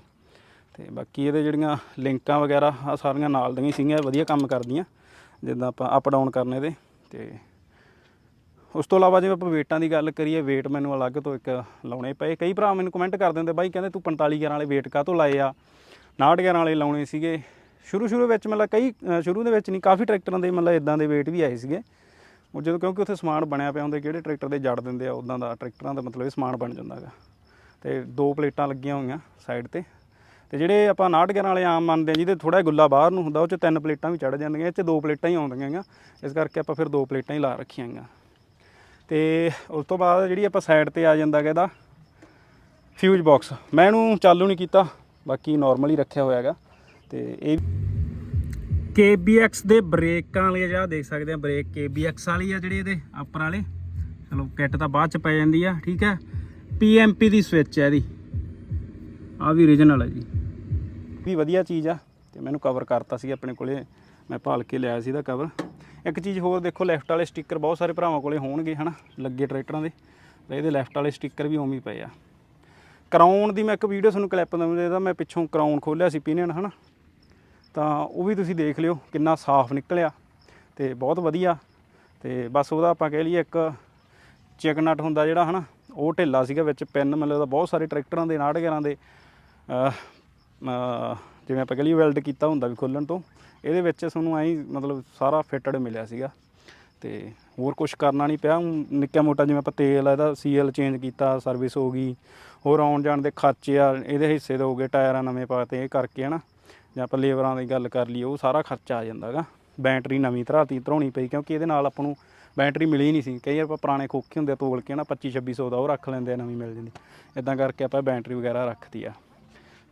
ਤੇ ਬਾਕੀ ਇਹਦੇ ਜਿਹੜੀਆਂ ਲਿੰਕਾਂ ਵਗੈਰਾ ਆ ਸਾਰੀਆਂ ਨਾਲ ਦੀਆਂ ਸੀਗੀਆਂ, ਵਧੀਆ ਕੰਮ ਕਰਦੀਆਂ, ਜਿੱਦਾਂ ਆਪਾਂ ਅਪ ਡਾਊਨ ਕਰਨੇ ਦੇ। ਤੇ ਉਸ ਤੋਂ ਇਲਾਵਾ ਜੇ ਆਪਾਂ ਵੇਟਾਂ ਦੀ ਗੱਲ ਕਰੀਏ ਵੇਟ ਮੈਨੂੰ ਅਲੱਗ ਤੋਂ ਇੱਕ ਲਾਉਣੇ ਪਏ। ਕਈ ਭਰਾ ਮੈਨੂੰ ਕਮੈਂਟ ਕਰ ਦਿੰਦੇ, ਬਾਈ ਕਹਿੰਦੇ ਤੂੰ 45 11 ਵਾਲੇ ਵੇਟ ਕਾਹਤੋਂ ਲਾਏ ਆ? 59 11 ਵਾਲੇ ਲਾਉਣੇ ਸੀਗੇ। ਸ਼ੁਰੂ ਸ਼ੁਰੂ ਵਿੱਚ ਮਤਲਬ ਕਈ ਅ, ਸ਼ੁਰੂ ਦੇ ਵਿੱਚ ਨਹੀਂ ਕਾਫੀ ਟਰੈਕਟਰਾਂ ਦੇ ਮਤਲਬ ਇਦਾਂ ਦੇ ਵੇਟ ਵੀ ਆਏ ਸੀਗੇ। ਉਹ ਜਦੋਂ ਕਿਉਂਕਿ ਉੱਥੇ ਸਮਾਨ ਬਣਿਆ ਪਿਆ ਹੁੰਦਾ ਕਿਹੜੇ ਟਰੈਕਟਰ ਦੇ ਜੜ ਦਿੰਦੇ ਆ ਉਦਾਂ ਦਾ ਟਰੈਕਟਰਾਂ ਦਾ ਮਤਲਬ ਇਹ ਸਮਾਨ ਬਣ ਜਾਂਦਾ ਹੈਗਾ। ਤੇ ਦੋ ਪਲੇਟਾਂ ਲੱਗੀਆਂ ਹੋਈਆਂ ਸਾਈਡ ਤੇ। ਤੇ ਜਿਹੜੇ ਆਪਾਂ 59 11 ਵਾਲੇ ਆਮ ਮੰਨਦੇ ਆ ਜਿਹਦੇ ਥੋੜਾ ਗੁੱਲਾ ਬਾਹਰ ਨੂੰ ਹੁੰਦਾ ਉਹ ਚ ਤਿੰਨ ਪਲੇਟਾਂ ਵੀ ਚੜ ਜਾਂਦੀਆਂ ਇਹ ਚ ਦੋ ਪਲੇਟਾਂ ਹੀ ਆਉਂਦੀਆਂ ਹੈਗੀਆਂ। ਇਸ ਕਰਕੇ ਆਪਾਂ ਫਿਰ ਦੋ ਪਲੇਟਾਂ ਹੀ ਲਾ ਰੱਖੀਆਂ ਹੈਗੀਆਂ। ਤੇ ਉਸ ਤੋਂ ਬਾਅਦ ਜਿਹੜੀ ਆਪਾਂ ਸਾਈਡ ਤੇ ਆ ਜਾਂਦਾ ਹੈਗਾ ਇਹਦਾ ਫਿਊਜ਼ ਬਾਕਸ ਮੈਂ ਇਹਨੂੰ ਚਾਲੂ ਨਹੀਂ ਕੀਤਾ ਬਾਕੀ ਨਾਰਮਲ ਹੀ ਰੱਖਿਆ ਹੋਇਆ ਹੈਗਾ। ਤੇ ਇਹ KBX ਦੇ ਬ੍ਰੇਕਾਂ ਵਾਲੇ ਜਿਹੜਾ ਦੇਖ ਸਕਦੇ ਆ ਬ੍ਰੇਕ KBX ਵਾਲੀ ਆ ਜਿਹੜੇ ਇਹਦੇ ਆਪਰ ਵਾਲੇ। ਚਲੋ ਕਿੱਟ ਤਾਂ ਬਾਅਦ ਚ ਪੈ ਜਾਂਦੀ ਆ ਠੀਕ ਹੈ PMP ਦੀ ਸਵਿਚ ਹੈ ਇਹਦੀ। ਆ ਵੀ ਓਰੀਜਨਲ ਹੈ ਜੀ। ਵੀ ਵਧੀਆ ਚੀਜ਼ ਆ ਤੇ ਮੈਨੂੰ ਕਵਰ ਕਰਤਾ ਸੀ ਆਪਣੇ ਕੋਲੇ। ਮੈਂ ਭਾਲ ਕੇ ਲਿਆਇਆ ਸੀ ਇਹਦਾ ਕਵਰ ਇੱਕ ਚੀਜ਼ ਹੋਰ ਦੇਖੋ ਲੈਫਟ ਵਾਲੇ ਸਟicker ਬਹੁਤ ਸਾਰੇ ਭਰਾਵਾਂ ਕੋਲੇ ਹੋਣਗੇ ਹਨਾ? ਲੱਗੇ ਟਰੈਕਟਰਾਂ ਦੇ। ਤੇ ਇਹਦੇ ਲੈਫਟ ਵਾਲੇ ਸਟicker ਵੀ ਉਵੇਂ ਹੀ ਪਏ ਆ। ਕਰਾਉਣ ਦੀ ਮੈਂ ਇੱਕ ਵੀਡੀਓ ਤੁਹਾਨੂੰ ਕਲਿੱਪ ਦਵਾਂਗਾ ਮੈਂ ਪਿੱਛੋਂ ਕਰਾਉਣ ਖੋਲਿਆ ਸੀ ਪੀਨੀਅਨ ਹਨਾ? ਤਾਂ ਉਹ ਵੀ ਤੁਸੀਂ ਦੇਖ ਲਿਓ ਕਿੰਨਾ ਸਾਫ਼ ਨਿਕਲਿਆ ਤੇ ਬਹੁਤ ਵਧੀਆ। ਤੇ ਬਸ ਉਹਦਾ ਆਪਾਂ ਕਹਿ ਲਈਏ ਇੱਕ ਚੈਕ ਹੁੰਦਾ ਜਿਹੜਾ ਹਨਾ, ਉਹ ਢਿੱਲਾ ਸੀਗਾ ਵਿੱਚ ਪਿੰਨ, ਮਤਲਬ ਉਹਦਾ ਬਹੁਤ ਸਾਰੇ ਟਰੈਕਟਰਾਂ ਦੇ 911 ਦੇ ਜਿਵੇਂ ਆਪਾਂ ਕਹਿ ਲਈਏ ਵੈਲਡ ਕੀਤਾ ਹੁੰਦਾ ਵੀ ਖੋਲਣ ਤੋਂ, ਇਹਦੇ ਵਿੱਚ ਤੁਹਾਨੂੰ ਐਂ ਮਤਲਬ ਸਾਰਾ ਫਿਟਡ ਮਿਲਿਆ ਸੀਗਾ। ਤੇ ਹੋਰ ਕੁਝ ਕਰਨਾ ਨਹੀਂ ਪਿਆ ਨਿੱਕਾ ਮੋਟਾ ਜਿਵੇਂ ਆਪਾਂ ਤੇਲ ਆ, ਇਹਦਾ ਸੀਐਲ ਚੇਂਜ ਕੀਤਾ ਸਰਵਿਸ ਹੋ ਗਈ, ਹੋਰ ਆਉਣ ਜਾਣ ਦੇ ਖਰਚੇ ਆ, ਇਹਦੇ ਹਿੱਸੇ ਦੇ ਹੋ ਗਏ ਟਾਇਰਾਂ ਨਵੇਂ ਪਾਤੇ ਇਹ ਕਰਕੇ ਹਨਾ। ਜਾਂ ਆਪਾਂ ਲੇਬਰਾਂ ਦੀ ਗੱਲ ਕਰ ਲਈਏ, ਉਹ ਸਾਰਾ ਖਰਚਾ ਆ ਜਾਂਦਾਗਾ। ਬੈਟਰੀ ਨਵੀਂ ਧਰਾਤੀ, ਧਰਾਉਣੀ ਪਈ, ਕਿਉਂਕਿ ਇਹਦੇ ਨਾਲ ਆਪਾਂ ਨੂੰ ਬੈਟਰੀ ਮਿਲੀ ਨਹੀਂ ਸੀ। ਕਈ ਆਪਾਂ ਪੁਰਾਣੇ ਖੋਖੇ ਹੁੰਦੇ ਤੋਲ ਕੇ ਨਾ 25 2600 ਦਾ ਉਹ ਰੱਖ ਲੈਂਦੇ ਆ, ਨਵੀਂ ਮਿਲ ਜਾਂਦੀ। ਇਦਾਂ ਕਰਕੇ ਆਪਾਂ ਬੈਟਰੀ ਵਗੈਰਾ ਰੱਖਤੀ ਆ।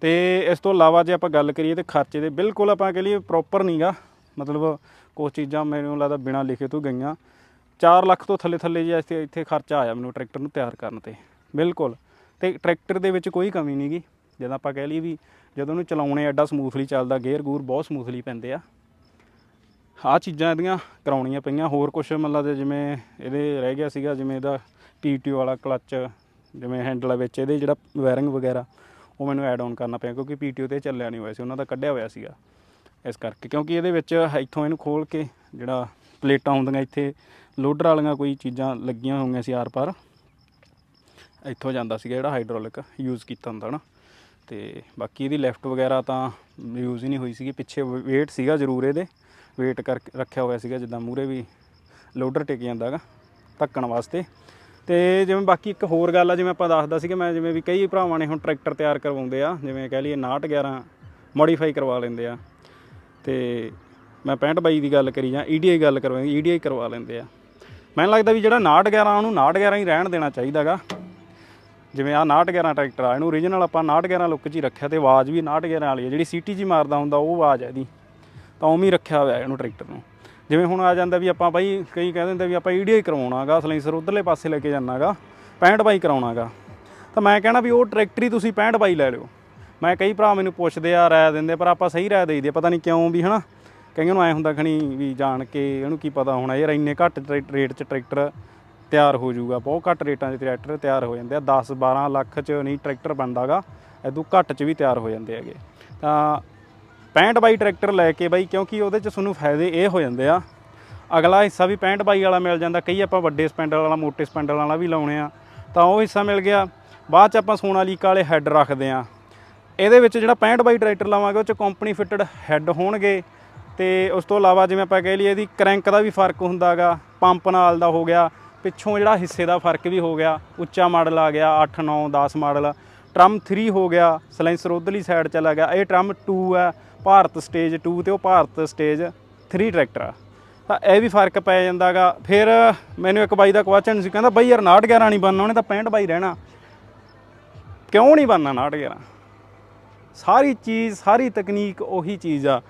ਤੇ ਇਸ ਤੋਂ ਇਲਾਵਾ ਜੇ ਆਪਾਂ ਗੱਲ ਕਰੀਏ ਤੇ ਖਰਚੇ ਦੇ, ਬਿਲਕੁਲ ਆਪਾਂ ਕਹ ਲਈਏ ਪ੍ਰੋਪਰ ਨਹੀਂਗਾ ਮਤਲਬ ਕੁਝ ਚੀਜ਼ਾਂ ਮੈਨੂੰ ਲੱਗਦਾ ਬਿਨਾਂ ਲਿਖੇ ਤੋਂ ਗਈਆਂ। 4 ਲੱਖ ਤੋਂ ਥੱਲੇ ਥੱਲੇ ਜੇ ਇੱਥੇ ਇੱਥੇ ਖਰਚਾ ਆਇਆ ਮੈਨੂੰ ਟਰੈਕਟਰ ਨੂੰ ਤਿਆਰ ਕਰਨ ਤੇ। ਬਿਲਕੁਲ। ਤੇ ਟਰੈਕਟਰ ਦੇ ਵਿੱਚ ਕੋਈ ਕਮੀ ਨਹੀਂਗੀ ਜਦੋਂ ਆਪਾਂ ਕਹਿ ਲਈਏ ਵੀ ਜਦੋਂ ਉਹਨੂੰ ਚਲਾਉਣੇ ਐਡਾ ਸਮੂਥਲੀ ਚੱਲਦਾ, ਗੇਅਰ ਗੂਰ ਬਹੁਤ ਸਮੂਥਲੀ ਪੈਂਦੇ ਆ। ਆਹ ਚੀਜ਼ਾਂ ਇਹਦੀਆਂ ਕਰਾਉਣੀਆਂ ਪਈਆਂ, ਹੋਰ ਕੁਝ ਮਤਲਬ ਜਿਵੇਂ ਇਹਦੇ ਰਹਿ ਗਿਆ ਸੀਗਾ, ਜਿਵੇਂ ਇਹਦਾ ਪੀਟੀਓ ਵਾਲਾ ਕਲੱਚ ਜਿਵੇਂ ਹੈਂਡਲ ਵਿੱਚ ਇਹਦੇ ਜਿਹੜਾ ਵਾਇਰਿੰਗ ਵਗੈਰਾ, ਉਹ ਮੈਨੂੰ ਐਡ ਆਨ ਕਰਨਾ ਪਿਆ, ਕਿਉਂਕਿ ਪੀਟੀਓ ਤੇ ਚੱਲਿਆ ਨਹੀਂ ਹੋਇਆ ਸੀ, ਉਹਨਾਂ ਦਾ ਕੱਢਿਆ ਹੋਇਆ ਸੀਗਾ। ਇਸ ਕਰਕੇ, ਕਿਉਂਕਿ ਇਹਦੇ ਵਿੱਚ ਇੱਥੋਂ ਇਹਨੂੰ ਖੋਲ ਕੇ ਜਿਹੜਾ ਪਲੇਟਾਂ ਹੁੰਦੀਆਂ, ਇੱਥੇ ਲੋਡਰ ਵਾਲੀਆਂ ਕੋਈ ਚੀਜ਼ਾਂ ਲੱਗੀਆਂ ਹੋਈਆਂ ਸੀ ਆਰ ਪਾਰ, ਇੱਥੋਂ ਜਾਂਦਾ ਸੀਗਾ ਜਿਹੜਾ ਹਾਈਡ੍ਰੋਲਿਕ ਯੂਜ਼ ਕੀਤਾ ਹੁੰਦਾ ਨਾ। ਤੇ ਬਾਕੀ ਇਹਦੀ ਲੈਫਟ ਵਗੈਰਾ ਤਾਂ ਯੂਜ਼ ਹੀ ਨਹੀਂ ਹੋਈ ਸੀਗੀ। ਪਿੱਛੇ ਵੇਟ ਸੀਗਾ ਜ਼ਰੂਰ ਇਹਦੇ। ਵੇਟ ਕਰ ਰੱਖਿਆ ਹੋਇਆ ਸੀਗਾ ਜਿੱਦਾਂ ਮੂਰੇ ਵੀ ਲੋਡਰ ਟਿਕ ਜਾਂਦਾਗਾ ਧੱਕਣ ਵਾਸਤੇ। ਤੇ ਜਿਵੇਂ ਬਾਕੀ ਇੱਕ ਹੋਰ ਗੱਲ ਆ, ਜਿਵੇਂ ਆਪਾਂ ਦੱਸਦਾ ਸੀ ਕਿ ਮੈਂ ਜਿਵੇਂ ਵੀ ਕਈ ਭਰਾਵਾਂ ਨੇ ਹੁਣ ਟਰੈਕਟਰ ਤਿਆਰ ਕਰਵਾਉਂਦੇ ਆ, ਜਿਵੇਂ ਕਹਿ ਲਈਏ 911 ਮੋਡੀਫਾਈ ਕਰਵਾ ਲੈਂਦੇ ਆ। ਤੇ ਮੈਂ 65 ਬਾਈ ਦੀ ਗੱਲ ਕਰੀ ਜਾਂ ਈਡੀਆਈ ਗੱਲ ਕਰਵਾਉਂਦੇ ਈਡੀਆਈ ਕਰਵਾ ਲੈਂਦੇ ਆ। ਮੈਨੂੰ ਲੱਗਦਾ ਵੀ ਜਿਹੜਾ 911 ਉਹਨੂੰ 911 ਹੀ ਰਹਿਣ ਦੇਣਾ ਚਾਹੀਦਾਗਾ ਜਿਵੇਂ ਆ 911 ਟਰੈਕਟਰ ਆ, ਇਹਨੂੰ ਓਰੀਜਨਲ ਆਪਾਂ 911 ਲੁੱਕ 'ਚ ਹੀ ਰੱਖਿਆ ਤੇ ਆਵਾਜ਼ ਵੀ 911 ਵਾਲੀ ਹੈ ਜਿਹੜੀ ਸੀਟੀ ਜੀ ਮਾਰਦਾ ਹੁੰਦਾ ਉਹ ਆਵਾਜ਼ ਹੈ ਇਹਦੀ। ਤਾਂ ਉਵੇਂ ਹੀ ਰੱਖਿਆ ਹੋਇਆ ਇਹਨੂੰ ਟਰੈਕਟਰ ਨੂੰ। ਜਿਵੇਂ ਹੁਣ ਆ ਜਾਂਦਾ ਵੀ ਆਪਾਂ ਬਾਈ ਕਈ ਕਹਿੰਦੇ ਹੁੰਦੇ ਵੀ ਆਪਾਂ ਈਡੀਆਈ ਕਰਵਾਉਣਾਗਾ ਸਲੈਂਸਰ ਉਧਰਲੇ ਪਾਸੇ ਲੈ ਕੇ ਜਾਣਾਗਾ 65 ਬਾਈ ਕਰਾਉਣਾਗਾ ਤਾਂ ਮੈਂ ਕਹਿਣਾ ਵੀ ਉਹ ਟਰੈਕਟਰ ਹੀ ਤੁਸੀਂ 65 ਬਾਈ ਲੈ ਲਿਓ। ਮੈਂ ਕਈ ਭਰਾ ਮੈਨੂੰ ਪੁੱਛਦੇ ਆ ਰਾਇ ਦਿੰਦੇ ਪਰ ਆਪਾਂ ਸਹੀ ਰਾਇ ਦੇਈਦੇ ਪਤਾ ਨਹੀਂ ਕਿਉਂ ਵੀ ਹਨਾ। ਕਈਆਂ ਨੂੰ ਐ ਹੁੰਦਾ ਖਣੀ ਵੀ ਜਾਣ ਕੇ ਇਹਨੂੰ ਕੀ ਪਤਾ ਹੋਣਾ, ਯਾਰ ਇੰਨੇ ਘੱਟ ਟਰੈ- ਰੇਟ 'ਚ ਟਰੈਕਟਰ ਤਿਆਰ ਹੋ ਜਾਊਗਾ। ਬਹੁਤ ਘੱਟ ਰੇਟਾਂ 'ਚ ਟਰੈਕਟਰ ਤਿਆਰ ਹੋ ਜਾਂਦੇ ਆ। 10 12 ਲੱਖ 'ਚ ਨਹੀਂ ਟਰੈਕਟਰ ਬਣਦਾਗਾ। ਇਦੋਂ ਘੱਟ 'ਚ ਵੀ ਤਿਆਰ ਹੋ ਜਾਂਦੇ ਹੈਗੇ। ਤਾਂ 65 ਬਾਈ ਟਰੈਕਟਰ ਲੈ ਕੇ ਬਾਈ, ਕਿਉਂਕਿ ਉਹਦੇ 'ਚ ਤੁਹਾਨੂੰ ਫਾਇਦੇ ਇਹ ਹੋ ਜਾਂਦੇ ਆ। ਅਗਲਾ ਹਿੱਸਾ ਵੀ 65 ਬਾਈ ਵਾਲਾ ਮਿਲ ਜਾਂਦਾ। ਕਈ ਆਪਾਂ ਵੱਡੇ ਸਪੈਂਡਲ ਵਾਲਾ, ਮੋਟੇ ਸਪੈਂਡਲ ਵਾਲਾ ਵੀ ਲਾਉਣੇ ਆ। ਤਾਂ ਉਹ ਹਿੱਸਾ ਮਿਲ ਗਿਆ। ਬਾਅਦ 'ਚ ਆਪਾਂ ਸੋਨਾਲੀਕਾ ਵਾਲੇ ਹੈੱਡ ਰੱਖਦੇ ਆ। ਇਹਦੇ ਵਿੱਚ ਜਿਹੜਾ 65 ਬਾਈ ਟਰੈਕਟਰ ਲਾਵਾਂਗੇ, ਉਹ 'ਚ ਕੰਪਨੀ ਫਿਟਡ ਹੈੱਡ ਹੋਣਗੇ। ਤੇ ਉਸ ਤੋਂ ਇਲਾਵਾ ਜਿਵੇਂ ਆਪਾਂ ਕਹਿ ਲਈਏ, ਇਹਦੀ ਕਰੈਂਕ ਦਾ ਵੀ ਫ਼ਰਕ ਹੁੰਦਾਗਾ। ਪੰਪ ਨਾਲ ਦਾ ਹੋ ਗਿਆ। ਪਿੱਛੋਂ ਜਿਹੜਾ ਹਿੱਸੇ ਦਾ ਫ਼ਰਕ ਵੀ ਹੋ ਗਿਆ, ਉੱਚਾ ਮਾਡਲ ਆ ਗਿਆ 8 9 10 ਮਾਡਲ। ਟਰਮ 3 ਹੋ ਗਿਆ, ਸਲੈਂਸਰ ਉਧਰਲੀ ਸਾਈਡ ਚਲਾ ਗਿਆ। ਇਹ ਟਰਮ 2 ਆ ਭਾਰਤ ਸਟੇਜ 2 ਤੇ ਉਹ ਭਾਰਤ ਸਟੇਜ 3 ਟਰੈਕਟਰ ਆ। ਤਾਂ ਇਹ ਵੀ ਫ਼ਰਕ ਪੈ ਜਾਂਦਾਗਾ। ਫਿਰ ਮੈਨੂੰ ਇੱਕ ਬਾਈ ਦਾ ਕੁਐਸਚਨ ਸੀ, ਕਹਿੰਦਾ, ਬਾਈ ਯਾਰ 911 ਨਹੀਂ ਬਣਨਾ, ਉਹਨੇ ਤਾਂ 65 ਬਾਈ ਰਹਿਣਾ। ਕਿਉਂ ਨਹੀਂ ਬਣਨਾ 911 ਸਾਰੀ ਚੀਜ਼, ਸਾਰੀ ਤਕਨੀਕ ਉਹੀ ਚੀਜ਼ ਆ।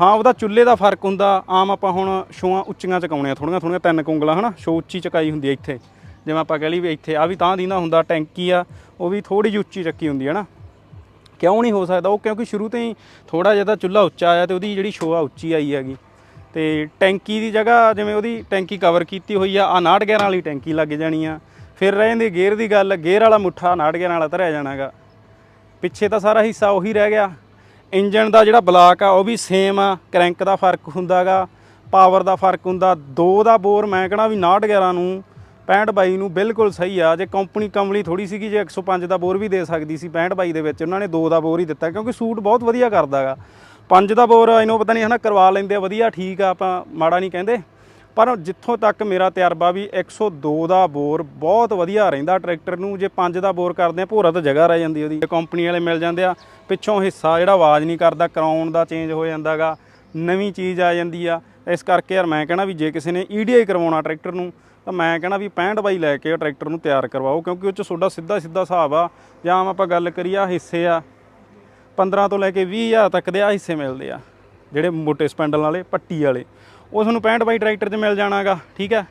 ਹਾਂ, ਉਹਦਾ ਚੁੱਲ੍ਹੇ ਦਾ ਫ਼ਰਕ ਹੁੰਦਾ। ਆਮ ਆਪਾਂ ਹੁਣ ਸ਼ੋਆਂ ਉੱਚੀਆਂ ਚਕਾਉਣੇ ਆ ਥੋੜੀਆਂ ਥੋੜੀਆਂ ਤਿੰਨ ਕੁੰਗਲਾਂ, ਹਨਾ? ਸ਼ੋ ਉੱਚੀ ਚਕਾਈ ਹੁੰਦੀ ਹੈ ਇੱਥੇ। ਜਿਵੇਂ ਆਪਾਂ ਕਹਿ ਲਈ ਵੀ ਇੱਥੇ ਆ ਵੀ ਤਾਂ ਦੀਂਦਾ ਹੁੰਦਾ, ਟੈਂਕੀ ਆ, ਉਹ ਵੀ ਥੋੜੀ ਜਿਹੀ ਉੱਚੀ ਚੱਕੀ ਹੁੰਦੀ ਹੈ ਨਾ ਕਿਉਂ ਨਹੀਂ ਹੋ ਸਕਦਾ? ਉਹ ਕਿਉਂਕਿ ਸ਼ੁਰੂ ਤੋਂ ਹੀ ਥੋੜਾ ਜਿਹਾ ਤਾਂ ਚੁੱਲ੍ਹਾ ਉੱਚਾ ਆਇਆ ਤੇ ਉਹਦੀ ਜਿਹੜੀ ਸ਼ੋਅ ਆ, ਉੱਚੀ ਆਈ ਹੈਗੀ। ਤੇ ਟੈਂਕੀ ਦੀ ਜਗ੍ਹਾ ਜਿਵੇਂ ਉਹਦੀ ਟੈਂਕੀ ਕਵਰ ਕੀਤੀ ਹੋਈ ਆ ਆ 911 ਵਾਲੀ ਟੈਂਕੀ ਲੱਗ ਜਾਣੀ ਆ। ਫਿਰ ਰਹਿ ਜਾਂਦੀ ਗੇਅਰ ਦੀ ਗੱਲ ਗੇਅਰ ਵਾਲਾ ਮੁੱਠਾ 911 ਵਾਲਾ ਤਾਂ ਧਰਿਆ ਜਾਣਾਗਾ ਪਿੱਛੇ ਤਾਂ ਸਾਰਾ ਹਿੱਸਾ ਉਹੀ ਰਹਿ ਗਿਆ। ਇੰਜਨ ਦਾ ਜਿਹੜਾ ਬਲਾਕ ਆ, ਉਹ ਵੀ ਸੇਮ ਆ ਕ੍ਰੈਂਕ ਦਾ ਫ਼ਰਕ ਹੁੰਦਾਗਾ ਪਾਵਰ ਦਾ ਫ਼ਰਕ ਹੁੰਦਾ, ਦੋ ਦਾ ਬੋਰ ਮੈਂ ਕਹਣਾ ਵੀ 911 ਨੂੰ 65 ਬਾਈ ਨੂੰ ਬਿਲਕੁਲ ਸਹੀ ਆ, ਜੇ ਕੰਪਨੀ ਕਮਲੀ ਥੋੜੀ ਸੀਗੀ, ਜੇ 105 ਦਾ ਬੋਰ ਵੀ ਦੇ ਸਕਦੀ ਸੀ 65 ਬਾਈ ਦੇ ਵਿੱਚ, ਉਹਨਾਂ ਨੇ ਦੋ ਦਾ ਬੋਰ ਹੀ ਦਿੱਤਾ, ਕਿਉਂਕਿ ਸੂਟ ਬਹੁਤ ਵਧੀਆ ਕਰਦਾਗਾ। ਪੰਜ ਦਾ ਬੋਰ ਇਹਨੂੰ ਪਤਾ ਨਹੀਂ ਹਨਾ, ਕਰਵਾ ਲੈਂਦੇ ਆ, ਵਧੀਆ ਠੀਕ ਆ, ਆਪਾਂ ਮਾੜਾ ਨਹੀਂ ਕਹਿੰਦੇ। ਪਰ ਜਿੱਥੋਂ ਤੱਕ ਮੇਰਾ ਤਜਰਬਾ ਵੀ 102 ਦਾ ਬੋਰ ਬਹੁਤ ਵਧੀਆ ਰਹਿੰਦਾ ਟਰੈਕਟਰ ਨੂੰ, ਜੇ 5 ਦਾ ਬੋਰ ਕਰਦੇ ਆ, ਭੋਰਾ ਤਾਂ ਜਗ੍ਹਾ ਰਹਿ ਜਾਂਦੀ ਉਹਦੀ। ਕੰਪਨੀ ਵਾਲੇ ਮਿਲ ਜਾਂਦੇ ਆ, ਪਿੱਛੋਂ ਹਿੱਸਾ ਜਿਹੜਾ ਆਵਾਜ਼ ਨਹੀਂ ਕਰਦਾ, ਕਰਾਉਣ ਦਾ ਚੇਂਜ ਹੋ ਜਾਂਦਾਗਾ, ਨਵੀਂ ਚੀਜ਼ ਆ ਜਾਂਦੀ ਆ। ਇਸ ਕਰਕੇ ਯਾਰ ਮੈਂ ਕਹਿਣਾ ਵੀ ਜੇ ਕਿਸੇ ਨੇ ਈਡੀਆਈ ਕਰਵਾਉਣਾ ਟਰੈਕਟਰ ਨੂੰ, ਤਾਂ ਮੈਂ ਕਹਿਣਾ ਵੀ 65 ਬਾਈ ਲੈ ਕੇ ਟਰੈਕਟਰ ਨੂੰ ਤਿਆਰ ਕਰਵਾਓ, ਕਿਉਂਕਿ ਉਹ ਚ ਤੁਹਾਡਾ ਸਿੱਧਾ ਸਿੱਧਾ ਹਿਸਾਬ ਆ। ਜਾਂ ਆਪਾਂ ਗੱਲ ਕਰੀਏ ਆਹ ਹਿੱਸੇ ਆ 15 ਤੋਂ ਲੈ ਕੇ 20000 ਤੱਕ ਦੇ ਆ ਹਿੱਸੇ ਮਿਲਦੇ ਆ, ਜਿਹੜੇ ਮੋਟੇ ਸਪੈਂਡਲ ਵਾਲੇ, ਪੱਟੀ ਵਾਲੇ। ਉਹ ਤੁਹਾਨੂੰ 65 ਬਾਈ ਟਰੈਕਟਰ 'ਚ ਮਿਲ ਜਾਣਾਗਾ, ਠੀਕ ਹੈ?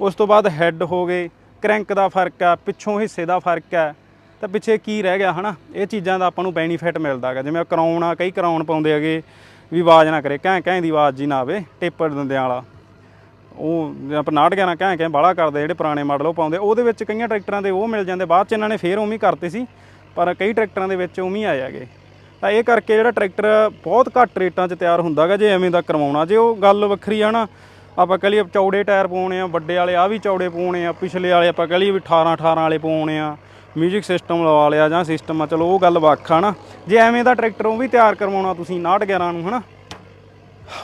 ਉਸ ਤੋਂ ਬਾਅਦ ਹੈੱਡ ਹੋ ਗਏ ਕ੍ਰੈਂਕ ਦਾ ਫ਼ਰਕ ਆ ਪਿੱਛੋਂ ਹਿੱਸੇ ਦਾ ਫ਼ਰਕ ਆ ਤਾਂ ਪਿੱਛੇ ਕੀ ਰਹਿ ਗਿਆ, ਹਨਾ? ਇਹ ਚੀਜ਼ਾਂ ਦਾ ਆਪਾਂ ਨੂੰ ਬੈਨੀਫਿਟ ਮਿਲਦਾਗਾ, ਜਿਵੇਂ ਕਰਾਉਣ ਆ, ਕਈ ਕਰਾਉਣ ਪਾਉਂਦੇ ਹੈਗੇ ਵੀ ਆਵਾਜ਼ ਨਾ ਕਰੇ ਘੈਂ ਘੈਂ ਦੀ ਆਵਾਜ਼ ਜੀ ਨਾ ਆਵੇ, ਟੇਪਰ ਦਿੰਦਿਆਂ ਵਾਲਾ। ਉਹ ਜੇ ਆਪਾਂ 69 11 ਘੈਂ ਘੈਂ ਬਾਹਲਾ ਕਰਦੇ, ਜਿਹੜੇ ਪੁਰਾਣੇ ਮਾਡਲ ਉਹ ਪਾਉਂਦੇ, ਉਹਦੇ ਵਿੱਚ ਕਈਆਂ ਟਰੈਕਟਰਾਂ ਦੇ ਉਹ ਮਿਲ ਜਾਂਦੇ, ਬਾਅਦ ਚ ਇਹਨਾਂ ਨੇ ਫੇਰ ਉਵੇਂ ਕਰਤੇ ਸੀ, ਪਰ ਕਈ ਟਰੈਕਟਰਾਂ ਦੇ ਵਿੱਚ ਉਵੇਂ ਆਏ ਹੈਗੇ। ਤਾਂ ਇਹ ਕਰਕੇ ਜਿਹੜਾ ਟਰੈਕਟਰ ਬਹੁਤ ਘੱਟ ਰੇਟਾਂ 'ਚ ਤਿਆਰ ਹੁੰਦਾਗਾ ਜੇ ਐਵੇਂ ਦਾ ਕਰਵਾਉਣਾ। ਜੇ ਉਹ ਗੱਲ ਵੱਖਰੀ ਆ ਨਾ, ਆਪਾਂ ਕਹ ਲਈਏ ਚੌੜੇ ਟਾਇਰ ਪਾਉਣੇ ਆ, ਵੱਡੇ ਵਾਲੇ ਆ ਵੀ ਚੌੜੇ ਪਾਉਣੇ ਆ, ਪਿਛਲੇ ਵਾਲੇ ਆਪਾਂ ਕਹ ਲਈਏ ਵੀ 18 18 ਵਾਲੇ ਪਾਉਣੇ ਆ ਮਿਊਜ਼ਿਕ ਸਿਸਟਮ ਲਵਾ ਲਿਆ ਜਾਂ ਸਿਸਟਮ ਆ, ਚਲੋ ਉਹ ਗੱਲ ਵੱਖ ਆ ਨਾ। ਜੇ ਐਵੇਂ ਦਾ ਟਰੈਕਟਰ ਉਹ ਵੀ ਤਿਆਰ ਕਰਵਾਉਣਾ ਤੁਸੀਂ 69 11 ਨੂੰ, ਹਨਾ?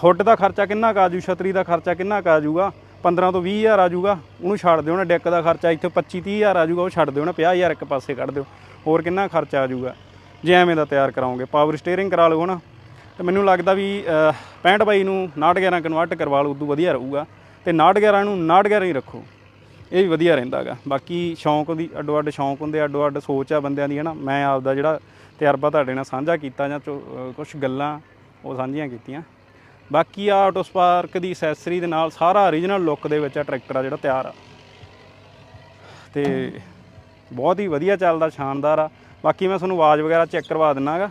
ਹੁੱਡ ਦਾ ਖਰਚਾ ਕਿੰਨਾ ਕੁ ਆ ਜੂ, ਛਤਰੀ ਦਾ ਖਰਚਾ ਕਿੰਨਾ ਕੁ ਆ ਜੂਗਾ? 15 ਤੋਂ 20000 ਆ ਜੂਗਾ, ਉਹਨੂੰ ਛੱਡ ਦਿਓ ਨਾ, ਡੈਕ ਦਾ ਖਰਚਾ ਇੱਥੇ 25 30000 ਆ ਜੂਗਾ, ਉਹ ਛੱਡ ਦਿਓ ਨਾ 50000 ਇੱਕ ਪਾਸੇ ਕੱਢ ਦਿਓ, ਹੋਰ ਕਿੰਨਾ ਖਰਚਾ ਆ ਜੂਗਾ? ਜੇ ਐਵੇਂ ਦਾ ਤਿਆਰ ਕਰਾਉਂਗੇ ਪਾਵਰ ਸਟੀਅਰਿੰਗ ਕਰਾ ਲਓ ਨਾ ਤੇ ਮੈਨੂੰ ਲੱਗਦਾ ਵੀ ਅਹ, 65 ਬਾਈ ਨੂੰ 69 11 ਕਨਵਰਟ ਕਰਵਾ ਲਓ ਉਦੋਂ ਵਧੀਆ ਰਹੂਗਾ। ਤੇ 69 11 ਨੂੰ 69 11 ਹੀ ਰੱਖੋ। ਇਹ ਵੀ ਵਧੀਆ ਰਹਿੰਦਾਗਾ ਬਾਕੀ ਸ਼ੌਂਕ ਦੀ ਅੱਡੋ ਅੱਡ ਸ਼ੌਂਕ ਹੁੰਦੇ ਅੱਡੋ ਅੱਡ ਸੋਚ ਆ ਬੰਦਿਆਂ ਦੀ ਹੈ ਨਾ ਮੈਂ ਆਪਦਾ ਜਿਹੜਾ ਤਜਰਬਾ ਤੁਹਾਡੇ ਨਾਲ ਸਾਂਝਾ ਕੀਤਾ ਜਾਂ ਕੁਝ ਗੱਲਾਂ ਉਹ ਸਾਂਝੀਆਂ ਕੀਤੀਆਂ। ਬਾਕੀ ਆ ਆਟੋ ਸਪਾਰਕ ਦੀ ਐਕਸੈਸਰੀ ਦੇ ਨਾਲ ਸਾਰਾ origignal ਲੁੱਕ ਦੇ ਵਿੱਚ ਆ ਟਰੈਕਟਰ ਆ ਜਿਹੜਾ ਤਿਆਰ ਆ। ਤੇ ਬਹੁਤ ਹੀ ਵਧੀਆ ਚੱਲਦਾ ਸ਼ਾਨਦਾਰ ਆ। ਬਾਕੀ ਮੈਂ ਤੁਹਾਨੂੰ ਆਵਾਜ਼ ਵਗੈਰਾ ਚੈੱਕ ਕਰਵਾ ਦਿੰਨਾਗਾ।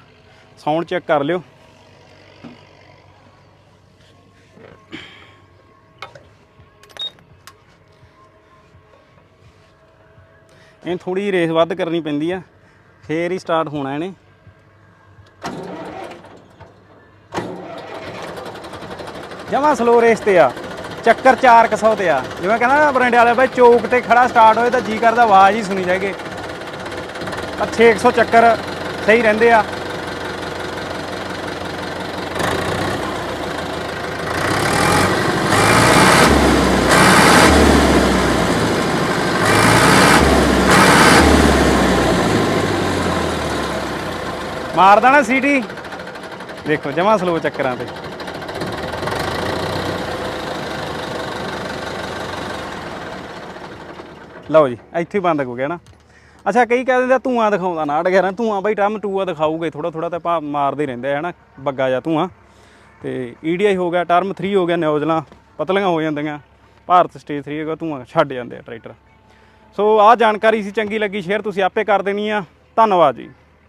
ਸਾਊਂਡ ਚੈੱਕ ਕਰ ਲਿਓ। ਇਹ ਥੋੜੀ ਰੇਸ ਵੱਧ ਕਰਨੀ ਪੈਂਦੀ ਆ। ਫੇਰ ਹੀ ਸਟਾਰਟ ਹੋਣਾ ਇਹਨੇ। ਜਮਾ ਸਲੋ ਰੇਸ ਤੇ ਆ। ਚੱਕਰ 400 ਤੇ ਆ। ਜਿਵੇਂ ਕਹਿੰਦਾ ਨਾ ਬਰਿੰਡੇ ਵਾਲੇ ਬਾਈ, ਚੌਕ ਤੇ ਖੜਾ ਸਟਾਰਟ ਹੋਏ ਤਾਂ ਜੀ ਕਰਦਾ, ਆਵਾਜ਼ ਹੀ ਸੁਣੀ ਜਾਏਗੇ। ਪਰ 600 ਚੱਕਰ ਸਹੀ ਰਹਿੰਦੇ ਆ। ਮਾਰਦਾ ਨਾ ਸੀਟੀ। ਦੇਖੋ, ਜਮਾ ਸਲੋ ਚੱਕਰਾਂ ਤੇ। ਲਓ ਜੀ, ਇੱਥੇ ਬੰਦ ਹੋ ਗਿਆ ਨਾ। ਅੱਛਾ, ਕਈ ਕਹਿ ਦਿੰਦੇ ਆ ਧੂਆਂ ਦਿਖਾਉਂਦਾ ਨਾ ਡਗਿਆ ਧੂਆਂ ਬਈ ਟਰਮ ਟੂਆ ਦਿਖਾਊਗੇ ਥੋੜਾ ਥੋੜਾ ਤਾਂ ਭਾ ਮਾਰਦੇ ਹੀ ਰਹਿੰਦੇ ਆ, ਹਨਾ, ਬੱਗਾ ਜਾਂ ਧੂਆਂ। ਤੇ ਈਡੀਆਈ ਹੋ ਗਿਆ, ਟਰਮ 3 ਹੋ ਗਿਆ, ਨਿਊਜ਼ਲਾਂ, ਪਤਲੀਆਂ ਹੋ ਜਾਂਦੀਆਂ, ਭਾਰਤ ਸਟੇਜ 3 ਹੈਗਾ, ਧੂਆਂ ਛੱਡ ਜਾਂਦੇ ਆ ਟਰੈਕਟਰ। ਸੋ ਆਹ ਜਾਣਕਾਰੀ ਸੀ, ਚੰਗੀ ਲੱਗੀ, ਸ਼ੇਅਰ ਤੁਸੀਂ ਆਪੇ ਕਰ ਦੇਣੀ ਆ, ਧੰਨਵਾਦ ਜੀ।